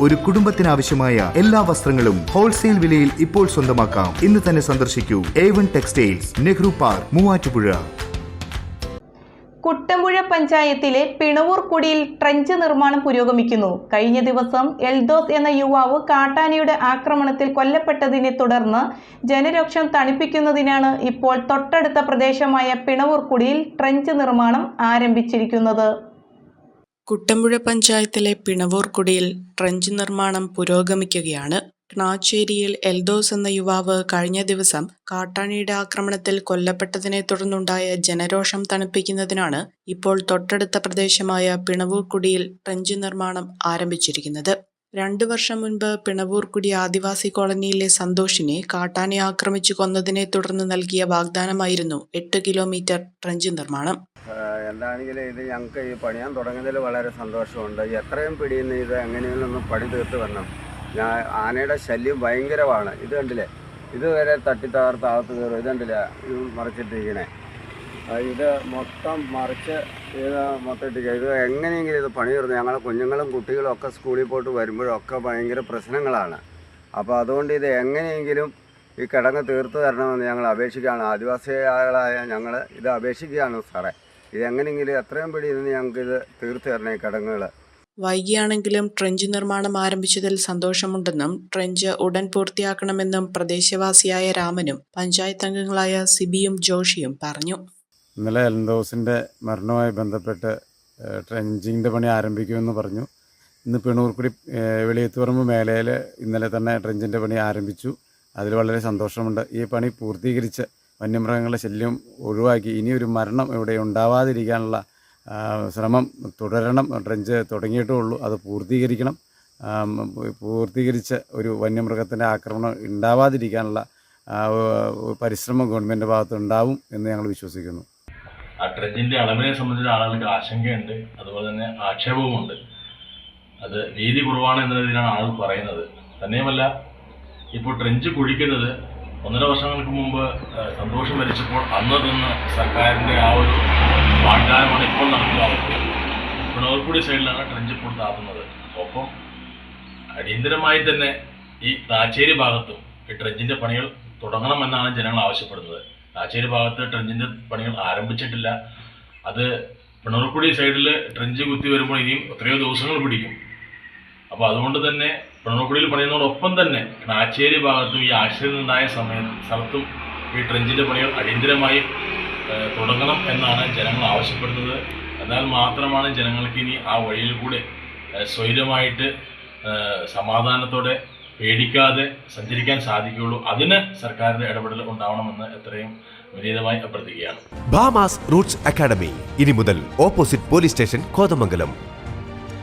ഒരു കുടുംബത്തിനാവശ്യമായ എല്ലാ വസ്ത്രങ്ങളും ഹോൾസെയിൽ വിലയിൽ ഇപ്പോൾ സ്വന്തമാക്കാം. ഇന്ന് തന്നെ സന്ദർശിക്കൂ. A one textiles Nehru park Muvattupuzha. Kuttampuzha പഞ്ചായത്തിലെ പിണവൂർ കുടിയിൽ ട്രഞ്ച് നിർമ്മാണം പുരോഗമിക്കുന്നു. കഴിഞ്ഞ ദിവസം എൽദോസ് എന്ന യുവാവ് കാട്ടാനയുടെ ആക്രമണത്തിൽ കൊല്ലപ്പെട്ടതിനെ തുടർന്ന് ജനരോക്ഷം തണുപ്പിക്കുന്നതിനാണ് ഇപ്പോൾ തൊട്ടടുത്ത പ്രദേശമായ പിണവൂർ കുടിയിൽ ട്രഞ്ച് നിർമ്മാണം ആരംഭിച്ചിരിക്കുന്നത്. കുട്ടമ്പുഴ പഞ്ചായത്തിലെ പിണവൂർക്കുടിയിൽ ട്രഞ്ച് നിർമ്മാണം പുരോഗമിക്കുകയാണ്. ക്നാച്ചേരിയിൽ എൽദോസ് എന്ന യുവാവ് കഴിഞ്ഞ ദിവസം കാട്ടാണിയുടെ ആക്രമണത്തിൽ കൊല്ലപ്പെട്ടതിനെ തുടർന്നുണ്ടായ ജനരോഷം തണുപ്പിക്കുന്നതിനാണ് ഇപ്പോൾ തൊട്ടടുത്ത പ്രദേശമായ പിണവൂർക്കുടിയിൽ ട്രഞ്ച് നിർമ്മാണം ആരംഭിച്ചിരിക്കുന്നത്. രണ്ടു വർഷം മുൻപ് പിണവൂർക്കുടി ആദിവാസി കോളനിയിലെ സന്തോഷിനെ കാട്ടാനെ ആക്രമിച്ചു കൊന്നതിനെ തുടർന്ന് നൽകിയ വാഗ്ദാനമായിരുന്നു എട്ട് കിലോമീറ്റർ ട്രഞ്ച് നിർമ്മാണം. എന്താണെങ്കിലും ഇത് ഞങ്ങൾക്ക് ഈ പണിയാൻ തുടങ്ങുന്നതിൽ വളരെ സന്തോഷമുണ്ട്. എത്രയും പിടിയുന്ന ഇത് എങ്ങനെയെങ്കിലും പണി തീർത്ത് വരണം. ഞാൻ ആനയുടെ ശല്യം ഭയങ്കരമാണ്. ഇത് കണ്ടില്ലേ? ഇതുവരെ തട്ടിത്തകർത്ത് അകത്ത് കയറും. ഇത് കണ്ടില്ലേ? ഇത് മറിച്ചിട്ടിരിക്കണേ. ഇത് മൊത്തം മറിച്ച് ഇത് മൊത്തം ഇട്ടിരിക്കുക ഇത് എങ്ങനെയെങ്കിലും ഇത് പണി തീർന്നു ഞങ്ങളെ കുഞ്ഞുങ്ങളും കുട്ടികളും ഒക്കെ സ്കൂളിൽ പോയിട്ട് വരുമ്പോഴൊക്കെ ഭയങ്കര പ്രശ്നങ്ങളാണ്. അപ്പോൾ അതുകൊണ്ട് ഇത് എങ്ങനെയെങ്കിലും ഈ കിടങ്ങ് തീർത്ത് തരണമെന്ന് ഞങ്ങൾ അപേക്ഷിക്കുകയാണ്. ആദിവാസികളായ ഞങ്ങൾ ഇത് അപേക്ഷിക്കുകയാണ് സാറേ. ഇതെങ്ങനെയെങ്കിലും എത്രയും പിടി ഇരുന്ന് ഞങ്ങൾക്ക് ഇത് തീർത്ത് തരണേ കിടങ്ങുകൾ വൈകിയാണെങ്കിലും ട്രെഞ്ച് നിർമ്മാണം ആരംഭിച്ചതിൽ സന്തോഷമുണ്ടെന്നും ട്രെഞ്ച് ഉടൻ പൂർത്തിയാക്കണമെന്നും പ്രദേശവാസിയായ രാമനും പഞ്ചായത്ത് അംഗങ്ങളായ സിബിയും ജോഷിയും പറഞ്ഞു. ഇന്നലെ എൽൻഡോസിന്റെ മരണവുമായി ബന്ധപ്പെട്ട് ട്രെഞ്ചിങ്ങിന്റെ പണി ആരംഭിക്കുമെന്ന് പറഞ്ഞു. ഇന്ന് പിണൂർക്കുടി വെളിയത്തുപറമ്പ് മേലയിൽ ഇന്നലെ തന്നെ ട്രെഞ്ചിന്റെ പണി ആരംഭിച്ചു. അതിൽ വളരെ സന്തോഷമുണ്ട്. ഈ പണി പൂർത്തീകരിച്ച് വന്യമൃഗങ്ങളുടെ ശല്യം ഒഴിവാക്കി. ഇനിയൊരു മരണം ഇവിടെ ഉണ്ടാവാതിരിക്കാനുള്ള ശ്രമം തുടരണം ട്രെഞ്ച് തുടങ്ങിയിട്ടേ ഉള്ളൂ. അത് പൂർത്തീകരിക്കണം. പൂർത്തീകരിച്ച ഒരു വന്യമൃഗത്തിന്റെ ആക്രമണം ഉണ്ടാവാതിരിക്കാനുള്ള പരിശ്രമം ഗവൺമെന്റ് ഭാഗത്ത് ഉണ്ടാവും എന്ന് ഞങ്ങൾ വിശ്വസിക്കുന്നു. ആ ട്രെഞ്ചിന്റെ അളവിനെ സംബന്ധിച്ച് ആളുകൾക്ക് ആശങ്കയുണ്ട്. അതുപോലെ തന്നെ ആക്ഷേപവുമുണ്ട്. അത് വീതി കുറവാണ് എന്നതിനാണ് ആളുകൾ പറയുന്നത്. തന്നെയുമല്ല ഇപ്പോൾ ട്രെഞ്ച് കുഴിക്കുന്നത് ഒന്നര വർഷങ്ങൾക്ക് മുമ്പ് സന്തോഷം മരിച്ചപ്പോൾ അന്ന് നിന്ന് സർക്കാരിന്റെ ആ ഒരു വാഗ്ദാനമാണ് ഇപ്പോൾ നടപ്പിലാവുന്നത്. പിണവർക്കുടി സൈഡിലാണ് ട്രെഞ്ച് ഇപ്പോൾ താത്തുന്നത്. ഒപ്പം അടിയന്തരമായി തന്നെ ഈ താച്ചേരി ഭാഗത്തും ഈ ട്രെഞ്ചിന്റെ പണികൾ തുടങ്ങണമെന്നാണ് ജനങ്ങൾ ആവശ്യപ്പെടുന്നത്. താച്ചേരി ഭാഗത്ത് ട്രെഞ്ചിന്റെ പണികൾ ആരംഭിച്ചിട്ടില്ല. അത് പിണർക്കുടി സൈഡിൽ ട്രെഞ്ച് കുത്തി വരുമ്പോൾ ഇനിയും എത്രയോ ദിവസങ്ങൾ പിടിക്കും. അപ്പോൾ അതുകൊണ്ട് തന്നെ പിണർക്കുടിയിൽ പണിയുന്നതോടൊപ്പം തന്നെ നാച്ചേരി ഭാഗത്തും ഈ ആക്സിഡന്റ് ഉണ്ടായ സമയം സ്ഥലത്തും ഈ ട്രെഞ്ചിന്റെ പണികൾ അടിയന്തരമായി തുടങ്ങണം എന്നാണ് ജനങ്ങൾ ആവശ്യപ്പെടുന്നത്. എന്നാൽ മാത്രമാണ് ജനങ്ങൾക്ക് ഇനി ആ വഴിയിൽ കൂടെ സ്വൈരമായിട്ട് സമാധാനത്തോടെ പേടിക്കാതെ സഞ്ചരിക്കാൻ സാധിക്കുകയുള്ളൂ. അതിന് സർക്കാരിന്റെ ഇടപെടൽ ഉണ്ടാവണമെന്ന് എത്രയും വിനീതമായി അഭ്യർത്ഥിക്കുകയാണ്. ബാമാസ് റൂട്ട്സ് അക്കാഡമി. ഇനി മുതൽ ഓപ്പോസിറ്റ് പോലീസ് സ്റ്റേഷൻ കോതമംഗലം.